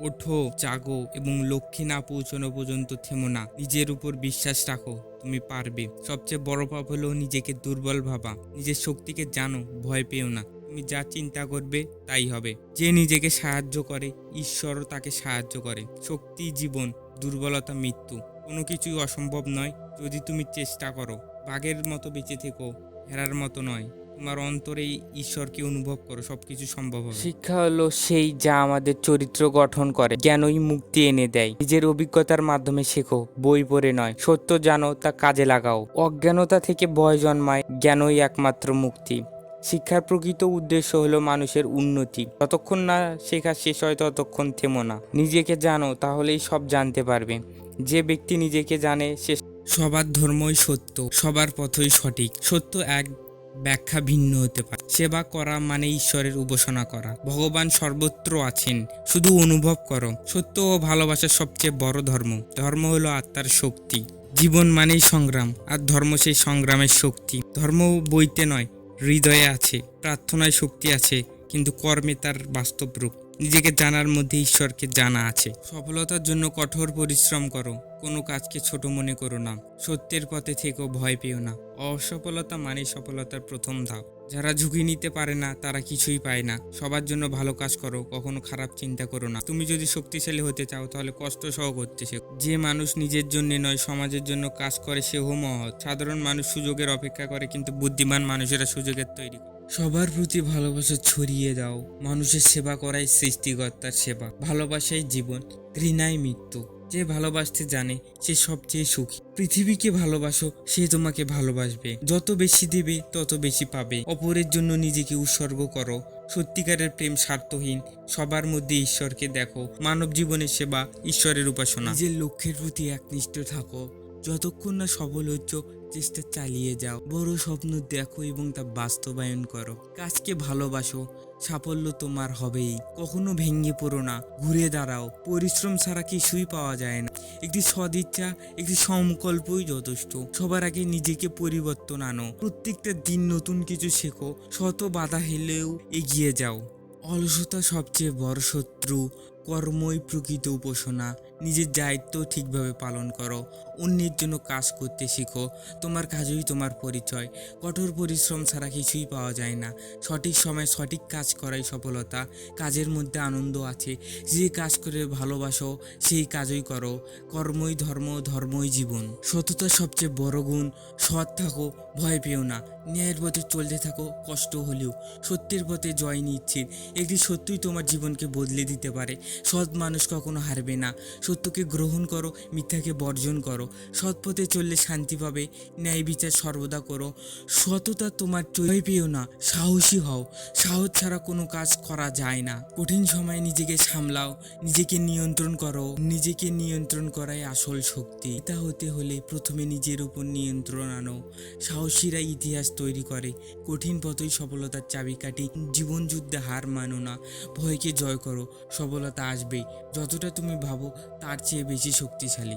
ওঠো, জাগো এবং লক্ষ্যে না পৌঁছানো পর্যন্ত থেমো না। নিজের উপর বিশ্বাস রাখো, তুমি পারবে। সবচেয়ে বড় পাপ হলো নিজেকে দুর্বল ভাবা। নিজের শক্তিকে জানো, ভয় পেও না। তুমি যা চিন্তা করবে, তাই হবে। যে নিজেকে সাহায্য করে, ঈশ্বরও তাকে সাহায্য করে। শক্তি, জীবন, দুর্বলতা, মৃত্যু, কোনো কিছুই অসম্ভব নয়। যদি তুমি চেষ্টা করো, বাঘের মতো বেঁচে থেকো, হেরার মতো নয়। তোমার অন্তরে ঈশ্বরকে অনুভব করো সবকিছু সম্ভব হবে। শিক্ষা হলো সেই যা আমাদের চরিত্র গঠন করে জ্ঞানই মুক্তি এনে দেয়। নিজের অভিজ্ঞতার মাধ্যমে শেখো বই পড়ে নয়। সত্য জানো তা কাজে লাগাও। অজ্ঞানতা থেকে ভয় জন্মায় জ্ঞানই একমাত্র মুক্তি। শিক্ষার প্রকৃত উদ্দেশ্য হলো মানুষের উন্নতি। যতক্ষণ না শেখা শেষ হয় ততক্ষণ থেমো না। নিজেকে জানো তাহলেই সব জানতে পারবে। যে ব্যক্তি নিজেকে জানে সে সবার ধর্মই সত্য সবার পথই সঠিক। সত্য এক ব্যাখ্যা ভিন্ন হতে পারে। সেবা করা মানে ঈশ্বরের উপাসনা করা। ভগবান সর্বত্র আছেন, শুধু অনুভব করো। সত্য ও ভালোবাসার সবচেয়ে বড় ধর্ম। ধর্ম হলো আত্মার শক্তি। জীবন মানেই সংগ্রাম, আর ধর্ম সেই সংগ্রামের শক্তি। ধর্ম বইতে নয়, হৃদয়ে আছে, প্রার্থনায় শক্তি আছে, কিন্তু কর্মে তার বাস্তব রূপ। নিজেকে জানার মধ্যে ঈশ্বরকে জানা আছে। সফলতার জন্য কঠোর পরিশ্রম করো। কোনো কাজকে ছোট মনে করো না। সত্যের পথে থেকেও ভয় পেও না। অসফলতা মানে সফলতার প্রথম ধাপ। যারা ঝুঁকি নিতে পারে না, তারা কিছুই পায় না। সবার জন্য ভালো কাজ করো, কখনো খারাপ চিন্তা করো না। তুমি যদি শক্তিশালী হতে চাও, তাহলে কষ্ট সহ করতে শেখো। যে মানুষ নিজের জন্য নয়, সমাজের জন্য কাজ করে, সেও মহৎ। সাধারণ মানুষ সুযোগের অপেক্ষা করে, কিন্তু বুদ্ধিমান মানুষেরা সুযোগের তৈরি করে। সবার প্রতি ভালোবাসা ছড়িয়ে দাও। মানুষের সেবা করাই সৃষ্টিকর্তার সেবা। ভালোবাসাই জীবন, ঘৃণাই মৃত্যু। যে ভালোবাসতে জানে, সে সবচেয়ে সুখী। পৃথিবীকে ভালোবাসো, সে তোমাকে ভালোবাসবে। যত বেশি দেবে, তত বেশি পাবে। অপরের জন্য নিজেকে উৎসর্গ করো। সত্যিকারের প্রেম স্বার্থহীন। সবার মধ্যে ঈশ্বরকে দেখো। মানব জীবনের সেবা, ঈশ্বরের উপাসনা। নিজের লক্ষ্যের প্রতি একনিষ্ঠ থাকো। যতক্ষণ না হচ্ছ, চেষ্টা চালিয়ে যাও। বড় স্বপ্ন দেখো এবং তা বাস্তবায়ন করো। কাজকে ভালোবাসো, সাফল্য তোমার হবেই। কখনো ভেঙে পড়ো না, ঘুরে দাঁড়াও। পরিশ্রম ছাড়া কিছুই পাওয়া যায় না। একটি সদিচ্ছা, একটি সংকল্পই যথেষ্ট। সবার আগে নিজেকে পরিবর্তন আনো। প্রত্যেকটা দিন নতুন কিছু শেখো। শত বাধা হেলেও এগিয়ে যাও। অলসতা সবচেয়ে বড় শত্রু। কর্মই প্রকৃত উপাসনা। নিজের দায়িত্ব ঠিকভাবে পালন করো। অন্যের জন্য কাজ করতে শিখো। তোমার কাজই তোমার পরিচয়। কঠোর পরিশ্রম ছাড়া কিছুই পাওয়া যায় না। সঠিক সময় সঠিক কাজ করাই সফলতা। কাজের মধ্যে আনন্দ আছে। যে কাজ করে ভালোবাসো, সেই কাজই করো। কর্মই ধর্ম, ধর্মই জীবন। সততা সবচেয়ে বড় গুণ, সৎ থাকো, ভয় পেও না। ন্যায়ের পথে চলতে থাকো, কষ্ট হলেও। সত্যের পথে জয় নিশ্চিত একটি সত্যই তোমার জীবনকে বদলে দিতে পারে। সৎ মানুষ কখনো হারবে না। সত্যকে গ্রহণ করো, মিথ্যাকে বর্জন করো। সৎ পথে চললে শান্তি পাবে, ন্যায় বিচার সর্বদা করো। সততা তোমার জয় পেও না, সাহসী হও। সাহস ছাড়া কোনো কাজ করা যায় না। কঠিন সময়ে নিজেকে সামলাও, নিজেকে নিয়ন্ত্রণ করো। নিজেকে নিয়ন্ত্রণ করাই আসল শক্তি। এটা হতে হলে প্রথমে নিজের উপর নিয়ন্ত্রণ আনো। সাহসীরা ইতিহাস তৈরি করে। কঠিন পথই সফলতার চাবিকাঠি জীবন যুদ্ধে হার মানো না। ভয়কে জয় করো। সফলতা আসবেই। যতটা তুমি ভাবো তার চেয়ে বেশি শক্তিশালী।